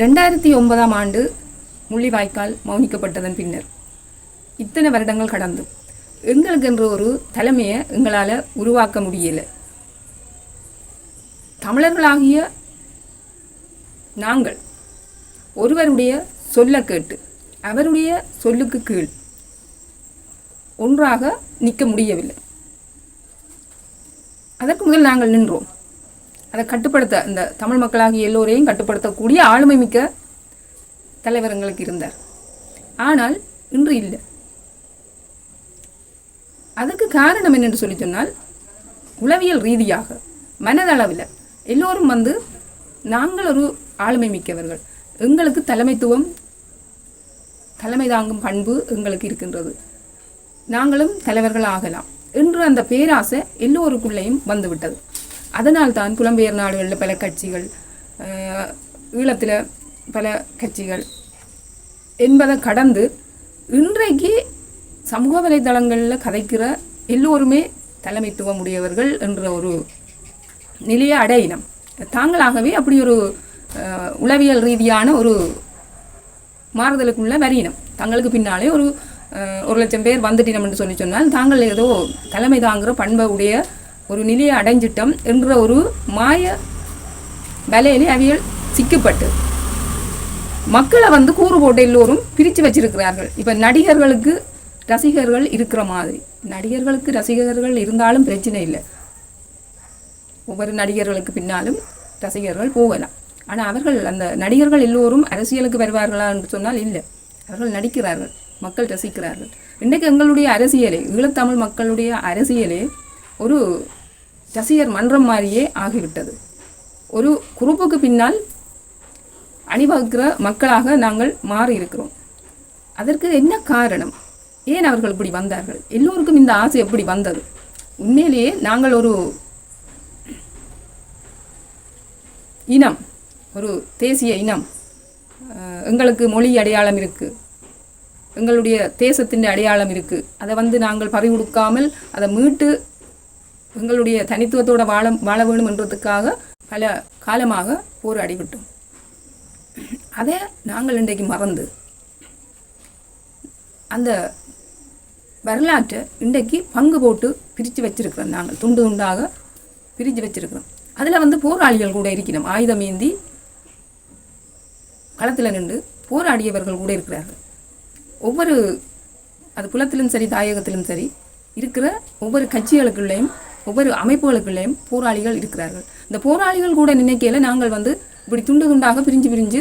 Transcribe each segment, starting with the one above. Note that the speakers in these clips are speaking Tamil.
ரெண்டாயிரத்தி ஒன்பதாம் ஆண்டு முள்ளிவாய்க்கால் மௌனிக்கப்பட்டதன் பின்னர் இத்தனை வருடங்கள் கடந்து எங்களுக்கென்ற ஒரு தலைமையை எங்களால் உருவாக்க முடியலை. தமிழர்களாகிய நாங்கள் ஒருவருடைய சொல்ல கேட்டு அவருடைய சொல்லுக்கு கீழ் ஒன்றாக நிற்க முடியவில்லை. அதற்கு முதல் நாங்கள் நின்றோம். அதை கட்டுப்படுத்த இந்த தமிழ் மக்களாகிய எல்லோரையும் கட்டுப்படுத்தக்கூடிய ஆளுமை மிக்க தலைவரங்களுக்கு இருந்தார். ஆனால் இன்று இல்லை. அதற்கு காரணம் என்னென்று சொல்லி சொன்னால் உளவியல் ரீதியாக மனதளவில் எல்லோரும் வந்து நாங்கள் ஒரு ஆளுமை மிக்கவர்கள் எங்களுக்கு தலைமைத்துவம் தலைமை தாங்கும் பண்பு எங்களுக்கு இருக்கின்றது. நாங்களும் தலைவர்கள் ஆகலாம் என்று அந்த பேராசை எல்லோருக்குள்ளேயும் வந்துவிட்டது. அதனால் தான் புலம்பெயர் நாடுகளில் பல கட்சிகள் ஈழத்தில் பல கட்சிகள் என்பதை கடந்து இன்றைக்கு சமூக வலைதளங்களில் கதைக்கிற எல்லோருமே தலைமைத்துவம் உடையவர்கள் என்ற ஒரு நிலையை அடையினம். தாங்களாகவே அப்படி ஒரு உளவியல் ரீதியான ஒரு மாறுதலுக்குள்ள வரியினம். தங்களுக்கு பின்னாலே ஒரு ஒரு லட்சம் பேர் வந்துட்டினம் என்று சொல்லி சொன்னால் தாங்கள் ஏதோ தலைமை தாங்குகிற பண்பை உடைய ஒரு நிலையை அடைஞ்சிட்டோம் என்ற ஒரு மாய வலையிலே அவியல் சிக்கப்பட்டு மக்களை வந்து கூறு போட்டு எல்லோரும் பிரித்து வச்சிருக்கிறார்கள். இப்போ நடிகர்களுக்கு ரசிகர்கள் இருக்கிற மாதிரி. நடிகர்களுக்கு ரசிகர்கள் இருந்தாலும் பிரச்சனை இல்லை. ஒவ்வொரு நடிகர்களுக்கு பின்னாலும் ரசிகர்கள் போகலாம். ஆனால் அவர்கள் அந்த நடிகர்கள் எல்லோரும் அரசியலுக்கு வருவார்களா என்று சொன்னால் இல்லை. அவர்கள் நடிக்கிறார்கள் மக்கள் ரசிக்கிறார்கள். இன்றைக்கு எங்களுடைய அரசியலே ஈழத்தமிழ் மக்களுடைய அரசியலே ஒரு ரசிகர் மன்றம் மாதிரியே ஆகிவிட்டது. ஒரு குரூப்புக்கு பின்னால் அணிவகுக்கிற மக்களாக நாங்கள் மாறி இருக்கிறோம் அதற்கு என்ன காரணம்? ஏன் அவர்கள் இப்படி வந்தார்கள்? எல்லோருக்கும் இந்த ஆசை எப்படி வந்தது? உண்மையிலேயே நாங்கள் ஒரு இனம் ஒரு தேசிய இனம். எங்களுக்கு மொழி அடையாளம் இருக்குது எங்களுடைய தேசத்தின் அடையாளம் இருக்குது அதை வந்து நாங்கள் பறிகொடுக்காமல் அதை மீட்டு எங்களுடைய தனித்துவத்தோட வாழ வாழ வேணும் என்றதுக்காக பல காலமாக போராடி விட்டோம் அதை நாங்கள் இன்றைக்கு மறந்து அந்த வரலாற்றை இன்றைக்கு பங்கு போட்டு பிரித்து வச்சிருக்கிறோம் நாங்கள். துண்டு துண்டாக பிரித்து வச்சிருக்கிறோம். அதில் வந்து போராளிகள் கூட இருக்கிறோம். ஆயுதம் ஏந்தி களத்தில் நின்று போராடியவர்கள் கூட இருக்கிறார்கள். ஒவ்வொரு அது புலத்திலும் சரி தாயகத்திலும் சரி இருக்கிற ஒவ்வொரு கட்சிகளுக்குள்ளேயும் ஒவ்வொரு அமைப்புகளுக்குள்ளேயும் போராளிகள் இருக்கிறார்கள். இந்த போராளிகள் கூட நினைக்கையில் நாங்கள் வந்து இப்படி துண்டு துண்டாக பிரிஞ்சு பிரிஞ்சு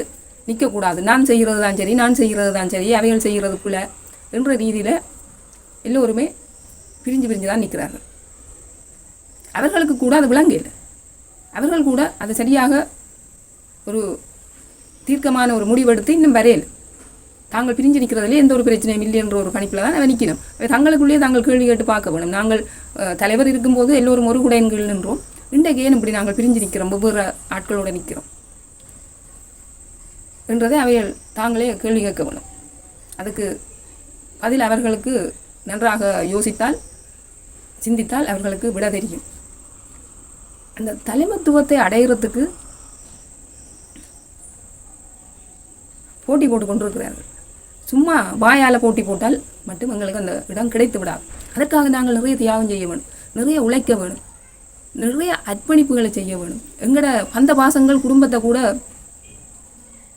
நிற்கக்கூடாது நான் செய்கிறது தான் சரி நான் செய்கிறது தான் சரி அவைகள் செய்கிறதுக்குள்ள என்ற ரீதியில் எல்லோருமே பிரிஞ்சு பிரிஞ்சு தான் நிற்கிறார்கள் அவர்களுக்கு கூட அது விளங்க இல்லை. அவர்கள் கூட அதை சரியாக ஒரு தீர்க்கமான ஒரு முடிவெடுத்து இன்னும் வரையலை. தாங்கள் பிரிஞ்சு நிற்கிறதுல எந்த ஒரு பிரச்சனையும் இல்லை என்ற ஒரு கணிப்பில் தான் அவன் நிற்கணும். தங்களுக்குள்ளேயே தாங்கள் கேள்வி கேட்டு பார்க்க வேணும். நாங்கள் தலைவர் இருக்கும்போது எல்லோரும் ஒரு குடையன்கள் நின்றோம். இன்றைக்கு ஏன் இப்படி நாங்கள் பிரிஞ்சு நிற்கிறோம்? வெவ்வேறு ஆட்களோடு நிற்கிறோம். என்றதை அவைகள் தாங்களே கேள்வி கேட்க வேணும். அதுக்கு பதில் அவர்களுக்கு நன்றாக யோசித்தால் சிந்தித்தால் அவர்களுக்கு விட தெரியும். அந்த தலைமத்துவத்தை அடையிறதுக்கு போட்டி போட்டு கொண்டிருக்கிறார்கள். சும்மா வாயால் போட்டி போட்டால் மட்டும் எங்களுக்கு அந்த இடம் கிடைத்து விடாது அதற்காக நாங்கள் நிறைய தியாகம் செய்ய வேணும் நிறைய உழைக்க வேணும் நிறைய அர்ப்பணிப்புகளை செய்ய வேணும். எங்களோட பந்த பாசங்கள் குடும்பத்தை கூட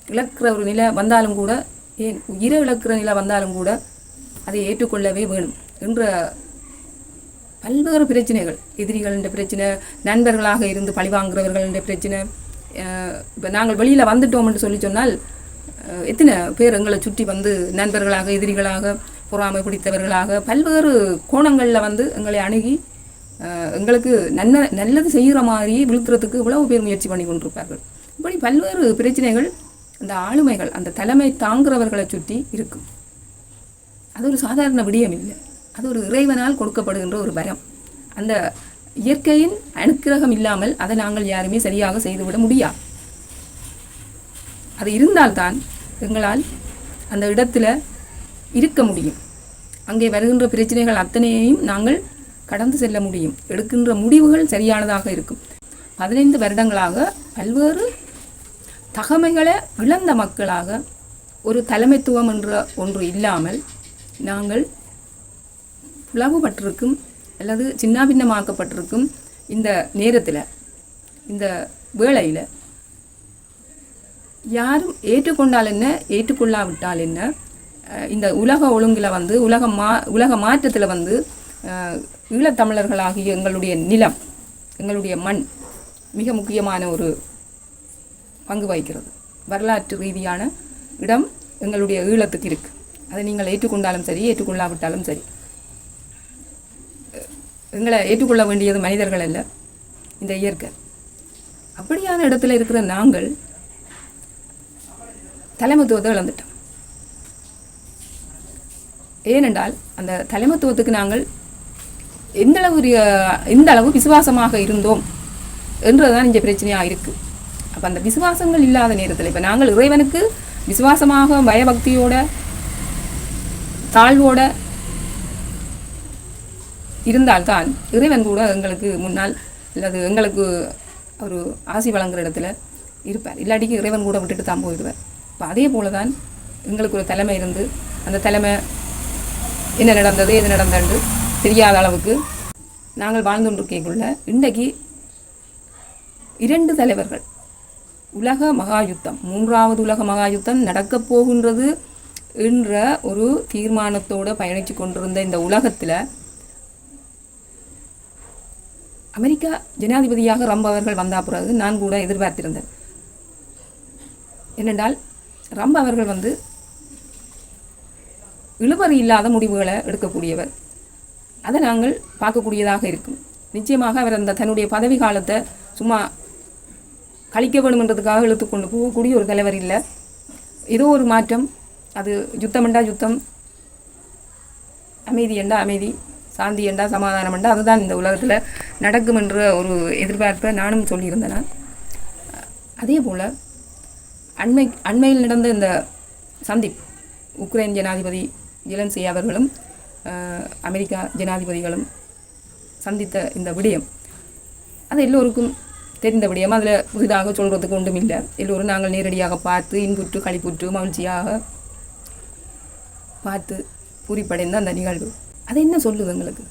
இழக்கிற ஒரு நிலை வந்தாலும் கூட ஏன் உயிரை இழக்கிற நிலை வந்தாலும் கூட அதை ஏற்றுக்கொள்ளவே வேணும் என்ற பல்வேறு பிரச்சனைகள். எதிரிகளின் பிரச்சனை நண்பர்களாக இருந்து பழிவாங்குறவர்களின் பிரச்சனை இப்போ நாங்கள் வெளியில் வந்துட்டோம் என்று சொல்லி சொன்னால் எத்தனை பேர் எங்களை சுற்றி வந்து நண்பர்களாக எதிரிகளாக பொறாமை பிடித்தவர்களாக பல்வேறு கோணங்களில் வந்து எங்களை அணுகி எங்களுக்கு நல்ல நல்லது செய்கிற மாதிரி விழுத்துறதுக்கு இவ்வளவு பேர் முயற்சி பண்ணி கொண்டிருப்பார்கள். இப்படி பல்வேறு பிரச்சனைகள் அந்த ஆளுமைகள் அந்த தலைமை தாங்குறவர்களை சுற்றி இருக்கும் அது ஒரு சாதாரண விடயம் இல்லை. அது ஒரு இறைவனால் கொடுக்கப்படுகின்ற ஒரு வரம். அந்த இயற்கையின் அனுக்கிரகம் இல்லாமல் அதை நாங்கள் யாருமே சரியாக செய்துவிட முடியாது. அது இருந்தால்தான் எங்களால் அந்த இடத்துல இருக்க முடியும். அங்கே வருகின்ற பிரச்சனைகள் அத்தனையையும் நாங்கள் கடந்து செல்ல முடியும். எடுக்கின்ற முடிவுகள் சரியானதாக இருக்கும். பதினைந்து வருடங்களாக பல்வேறு தகமைகளை இழந்த மக்களாக ஒரு தலைமைத்துவம் என்ற ஒன்று இல்லாமல் நாங்கள் பிளவுபட்டிருக்கும் அல்லது சின்னாபின்னமாக்கப்பட்டிருக்கும் இந்த நேரத்தில் இந்த வேளையில் யாரும் ஏற்றுக்கொண்டால் என்ன? ஏற்றுக்கொள்ளாவிட்டால் என்ன? இந்த உலக ஒழுங்கில் வந்து உலக மா உலக மாற்றத்தில் வந்து ஈழத்தமிழர்களாகிய எங்களுடைய நிலம் எங்களுடைய மண் மிக முக்கியமான ஒரு பங்கு வகிக்கிறது. வரலாற்று ரீதியான இடம் எங்களுடைய ஈழத்துக்கு இருக்குது அதை நீங்கள் ஏற்றுக்கொண்டாலும் சரி ஏற்றுக்கொள்ளாவிட்டாலும் சரி. எங்களை ஏற்றுக்கொள்ள வேண்டியது மனிதர்கள் அல்ல இந்த இயற்கை. அப்படியான இடத்துல இருக்கிற நாங்கள் தலைமத்துவத்தை இழந்துட்டோம். ஏனென்றால் அந்த தலைமத்துவத்துக்கு நாங்கள் எந்த அளவு எந்த அளவு விசுவாசமாக இருந்தோம் என்றதுதான் இங்கே பிரச்சனையாக இருக்குது அப்போ அந்த விசுவாசங்கள் இல்லாத நேரத்தில் இப்போ நாங்கள் இறைவனுக்கு விசுவாசமாக பயபக்தியோட தாழ்வோட இருந்தால்தான் இறைவன் கூட எங்களுக்கு முன்னால் அல்லது எங்களுக்கு ஒரு ஆசி வழங்குற இடத்துல இருப்பார். இல்லாட்டிக்கு இறைவன் கூட விட்டுட்டு தான் போயிடுவார். இப்போ அதே போல தான் எங்களுக்கு ஒரு தலைமை இருந்து அந்த தலைமை என்ன நடந்தது எது நடந்தது தெரியாத அளவுக்கு நாங்கள் வாழ்ந்து இன்றைக்கு இரண்டு தலைவர்கள். உலக மகாயுத்தம் மூன்றாவது உலக மகாயுத்தம் நடக்கப் போகின்றது என்ற ஒரு தீர்மானத்தோடு பயணித்து கொண்டிருந்த இந்த உலகத்தில் அமெரிக்கா ஜனாதிபதியாக ரம்ப் அவர்கள் வந்த பிறகு நான் கூட எதிர்பார்த்திருந்தேன். ஏனென்றால் ரம்ப அவர்கள் வந்து இழுபறி இல்லாத முடிவுகளை எடுக்கக்கூடியவர். அதை நாங்கள் பார்க்கக்கூடியதாக இருக்கும். நிச்சயமாக அவர் அந்த தன்னுடைய பதவி காலத்தை சும்மா கழிக்க வேணுமென்றதுக்காக இழுத்து கொண்டு போகக்கூடிய ஒரு தலைவர் இல்லை. ஏதோ ஒரு மாற்றம். அது யுத்தம் யுத்தம் அமைதி என்றா அமைதி சாந்தி என்றா சமாதானம் என்றா அதுதான் இந்த உலகத்தில் நடக்கும் என்ற ஒரு எதிர்பார்ப்பை நானும் சொல்லியிருந்தேன். அதே போல் அண்மை அண்மையில் நடந்த இந்த சந்திப் உக்ரைன் ஜனாதிபதி ஜெலன்சி அவர்களும் அமெரிக்கா ஜனாதிபதிகளும் சந்தித்த இந்த விடயம் அது எல்லோருக்கும் தெரிந்த விடயம். அதில் புதிதாக சொல்கிறதுக்கு ஒன்றும் இல்லை. எல்லோரும் நாங்கள் நேரடியாக பார்த்து இன்புற்று களிப்புற்று மகிழ்ச்சியாக பார்த்து பூரிப்படைந்த அந்த நிகழ்வு. அது என்ன சொல்லுது எங்களுக்கு?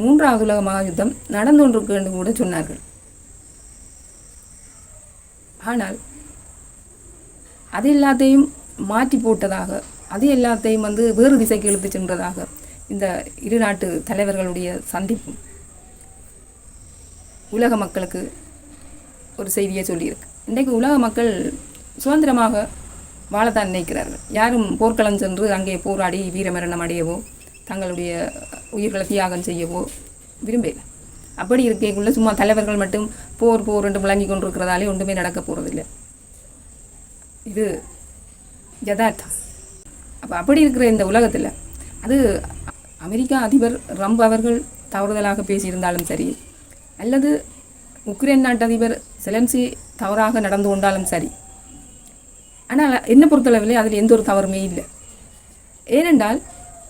மூன்றாவது உலக மகாயுத்தம் நடந்து கொண்டிருக்கு என்று கூட சொன்னார்கள். ஆனால் அது எல்லாத்தையும் மாற்றி போட்டதாக அது எல்லாத்தையும் வந்து வேறு திசைக்கு இழுத்து சென்றதாக இந்த இரு நாட்டு தலைவர்களுடைய சந்திப்பும் உலக மக்களுக்கு ஒரு செய்தியை சொல்லியிருக்கு. இன்றைக்கு உலக மக்கள் சுதந்திரமாக வாழத்தான் நினைக்கிறார்கள். யாரும் போர்க்களம் சென்று அங்கே போராடி வீரமரணம் அடையவோ தங்களுடைய உயிர்களை தியாகம் செய்யவோ விரும்பல அப்படி இருக்கக்குள்ள சும்மா தலைவர்கள் மட்டும் போர் போர் என்று விளங்கி கொண்டிருக்கிறதாலே ஒன்றுமே நடக்க போகிறதில்லை இது யதார்த்தம். அப்போ அப்படி இருக்கிற இந்த உலகத்தில் அது அமெரிக்கா அதிபர் ரம்ப் அவர்கள் தவறுதலாக பேசியிருந்தாலும் சரி அல்லது உக்ரைன் நாட்டு அதிபர் செலன்சி தவறாக நடந்து கொண்டாலும் சரி. ஆனால் என்னை பொறுத்தளவிலே அதில் எந்த ஒரு தவறுமே இல்லை. ஏனென்றால்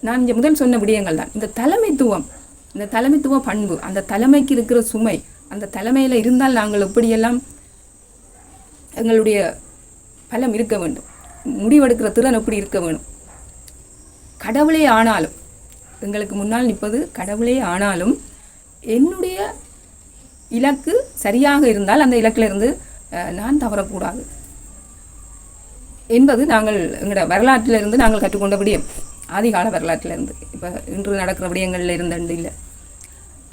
நான் இங்கே முதல் சொன்ன விடயங்கள் தான். இந்த தலைமைத்துவம் இந்த தலைமைத்துவ பண்பு அந்த தலைமைக்கு இருக்கிற சுமை அந்த தலைமையில் இருந்தால் நாங்கள் எப்படியெல்லாம் எங்களுடைய பலம் இருக்க வேண்டும். முடிவெடுக்கிற திறன் எப்படி இருக்க வேணும் கடவுளே ஆனாலும் எங்களுக்கு முன்னால் நிற்பது கடவுளே ஆனாலும் என்னுடைய இலக்கு சரியாக இருந்தால் அந்த இலக்கிலிருந்து நான் தவறக்கூடாது. என்பது நாங்கள் எங்களோட வரலாற்றிலிருந்து நாங்கள் கற்றுக்கொண்ட விடயம் ஆதிகால வரலாற்றிலிருந்து. இப்போ இன்று நடக்கிற விடயங்களில் இருந்தண்டு இல்லை.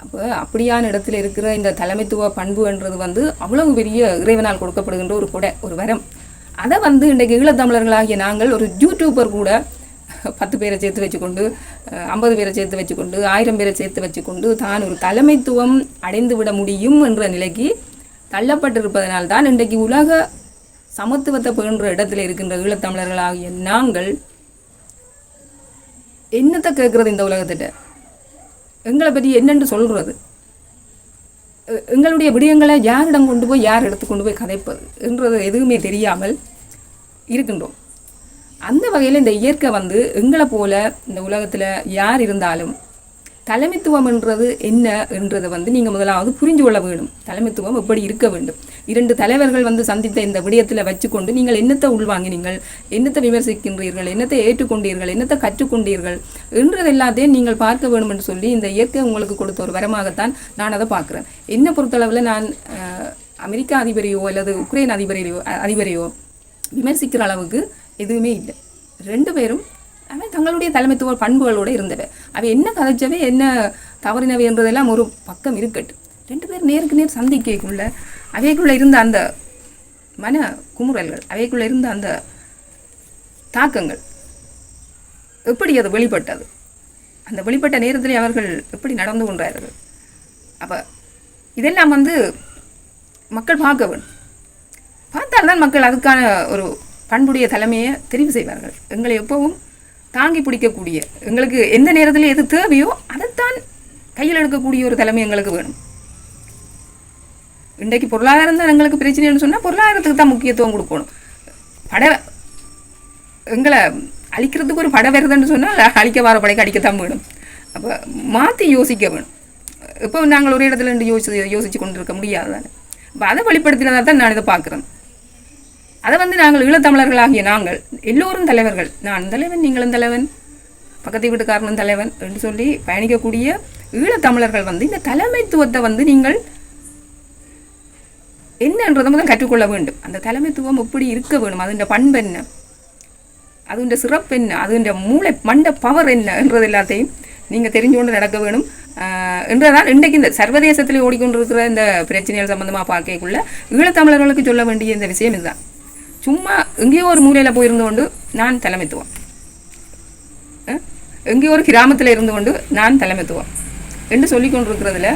அப்போ அப்படியான இடத்துல இருக்கிற இந்த தலைமைத்துவ பண்புன்றது வந்து அவ்வளவு பெரிய இறைவனால் கொடுக்கப்படுகின்ற ஒரு கொடை ஒரு வரம். அதை வந்து இன்றைக்கு ஈழத்தமிழர்களாகிய நாங்கள் ஒரு யூடியூபர் கூட பத்து பேரை சேர்த்து வச்சுக்கொண்டு ஐம்பது பேரை சேர்த்து வச்சுக்கொண்டு ஆயிரம் பேரை சேர்த்து வச்சுக்கொண்டு தான் ஒரு தலைமைத்துவம் அடைந்து விட முடியும் என்ற நிலைக்கு தள்ளப்பட்டிருப்பதனால் தான் இன்றைக்கு உலக சமத்துவத்தை பேணுற இடத்துல இருக்கின்ற ஈழத்தமிழர்களாகிய நாங்கள் என்னத்தை கேட்குறது இந்த உலகத்திட்ட? எங்களை பற்றி என்னென்று சொல்கிறது எங்களுடைய விடயங்களை யாரிடம் கொண்டு போய் யார் எடுத்து கொண்டு போய் கதைப்பது? என்றது எதுவுமே தெரியாமல் இருக்கின்றோம். அந்த வகையில் இந்த இயற்கை வந்து எங்களை போல இந்த உலகத்தில் யார் இருந்தாலும் தலைமைத்துவம் என்றது என்ன என்றதை வந்து நீங்கள் முதலாவது புரிஞ்சு கொள்ள வேண்டும். தலைமைத்துவம் எப்படி இருக்க வேண்டும்? இரண்டு தலைவர்கள் வந்து சந்தித்த இந்த விடயத்தில் வச்சுக்கொண்டு நீங்கள் என்னத்தை உள்வாங்கினீங்கள் என்னத்தை விமர்சிக்கின்றீர்கள்? என்னத்தை ஏற்றுக்கொண்டீர்கள்? என்னத்தை கற்றுக்கொண்டீர்கள்? என்றது எல்லாத்தையும் நீங்கள் பார்க்க வேண்டும் என்று சொல்லி இந்த இயற்கை உங்களுக்கு கொடுத்த ஒரு வரமாகத்தான் நான் அதை பார்க்குறேன். என்னை பொறுத்தளவில் நான் அஹ், அமெரிக்கா அதிபரையோ அல்லது உக்ரைன் அதிபரையோ அதிபரையோ விமர்சிக்கிற அளவுக்கு எதுவுமே இல்லை. ரெண்டு பேரும் அவன் தங்களுடைய தலைமைத்துவ பண்புகளோடு இருந்தவை. அவை என்ன கதைச்சவை என்ன தவறினவை என்றதெல்லாம் ஒரு பக்கம் இருக்கட்டும். ரெண்டு பேர் நேருக்கு நேர் சந்திக்கக்குள்ள அவைக்குள்ளே இருந்த அந்த மன குமுறல்கள் அவைக்குள்ளே இருந்த அந்த தாக்கங்கள் எப்படி அது வெளிப்பட்டது? அந்த வெளிப்பட்ட நேரத்தில் அவர்கள் எப்படி நடந்து கொண்டார்கள்? அப்போ இதெல்லாம் வந்து மக்கள் பார்க்க வேணும் பார்த்தால்தான் மக்கள் அதுக்கான ஒரு பண்புடைய தலைமையை தெரிவு செய்வார்கள். எங்களை எப்பவும் தாங்கி பிடிக்கக்கூடிய எங்களுக்கு எந்த நேரத்தில் எது தேவையோ அதைத்தான் கையில் எடுக்கக்கூடிய ஒரு தலைமை எங்களுக்கு வேணும். இன்றைக்கு பொருளாதாரம் தான் எங்களுக்கு பிரச்சனைன்னு சொன்னால் பொருளாதாரத்துக்கு தான் முக்கியத்துவம் கொடுக்கணும். பட எங்களை அழிக்கிறதுக்கு ஒரு படம் வருதுன்னு சொன்னால் அழிக்க வர படைக்கு அடிக்கத்தான் வேணும். அப்போ மாற்றி யோசிக்க வேணும். இப்போ நாங்கள் ஒரு இடத்துல இருந்து யோசிச்சு யோசிச்சு கொண்டு இருக்க முடியாது தானே அப்போ அதை வெளிப்படுத்தினதாக தான் நான் இதை பார்க்குறேன். அதை வந்து நாங்கள் ஈழத்தமிழர்களாகிய நாங்கள் எல்லோரும் தலைவர்கள். நான் தலைவன் நீங்களும் தலைவன் பக்கத்து வீட்டுக்காரனும் தலைவன் என்று சொல்லி பயணிக்கக்கூடிய ஈழத்தமிழர்கள் வந்து இந்த தலைமைத்துவத்தை வந்து நீங்கள் என்னன்றதை முதல் கற்றுக்கொள்ள வேண்டும். அந்த தலைமைத்துவம் எப்படி இருக்க வேணும் அதுண்ட பண்பு என்ன? அதுண்ட சிறப்பு என்ன? அதுண்ட மூளை மண்ட பவர் என்ன என்றது எல்லாத்தையும் நீங்கள் தெரிஞ்சு கொண்டு நடக்க வேணும். என்றதான் இன்றைக்கு இந்த சர்வதேசத்தில் ஓடிக்கொண்டிருக்கிற இந்த பிரச்சனைகள் சம்பந்தமாக பார்க்கக்குள்ள ஈழத்தமிழர்களுக்கு சொல்ல வேண்டிய இந்த விஷயம் இதுதான். சும்மா எங்கேயோ ஒரு மூலையில் போயிருந்து கொண்டு நான் தலைமைத்துவம். எங்கேயோ ஒரு கிராமத்தில் இருந்து கொண்டு நான் தலைமைத்துவம். என்று சொல்லி கொண்டிருக்கிறதுல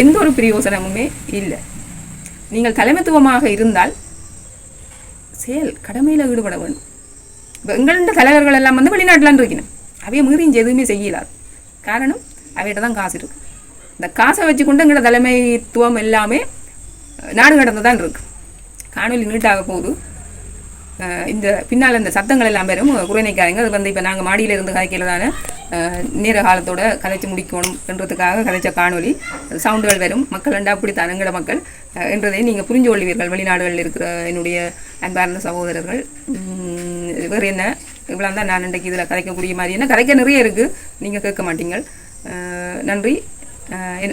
எந்த ஒரு பிரயோசனமுமே இல்லை. நீங்கள் தலைமைத்துவமாக இருந்தால் செயல் கடமையில் ஈடுபட வேண்டும் இப்போ எங்கள்ட தலைவர்கள் எல்லாம் வந்து வெளிநாட்டில் இருக்கணும். அவைய மீறி இங்கே எதுவுமே செய்யலாது. காரணம் அவையிட்ட தான் காசு இருக்கு. இந்த காசை வச்சுக்கொண்டு எங்களோட தலைமைத்துவம் எல்லாமே நாடு கடந்து தான் இருக்கு. காணொலி நீட்டாக போகுது. இந்த பின்னால் இந்த சத்தங்கள் எல்லாம் பேரும் குறைநிக்காரங்க அது வந்து இப்போ நாங்கள் மாடியில் இருந்து கதைக்கிறதான நேர காலத்தோட கதைச்சு முடிக்கணும் என்றதுக்காக கதைச்ச காணொலி சவுண்டுகள் வரும். மக்கள் ரெண்டா அப்படித்தான் எங்களோட மக்கள். அஹ், என்றதை நீங்கள் புரிஞ்சு கொள்வீர்கள். வெளிநாடுகளில் இருக்கிற என்னுடைய அன்பார்ந்த சகோதரர்கள். உம், வேறு என்ன? இவ்வளோ தான் நான் இன்றைக்கு இதில் கதைக்கக்கூடிய மாதிரி. என்ன கதைக்க நிறைய இருக்குது நீங்கள் கேட்க மாட்டீங்கள். நன்றி.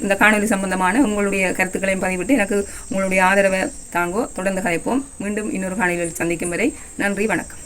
இந்த காணொலி சம்பந்தமான உங்களுடைய கருத்துக்களையும் பதிவிட்டு எனக்கு உங்களுடைய ஆதரவை தாங்கோ தொடர்ந்து கலைப்போம். மீண்டும் இன்னொரு காணொலியில் சந்திக்கும் வரை நன்றி வணக்கம்.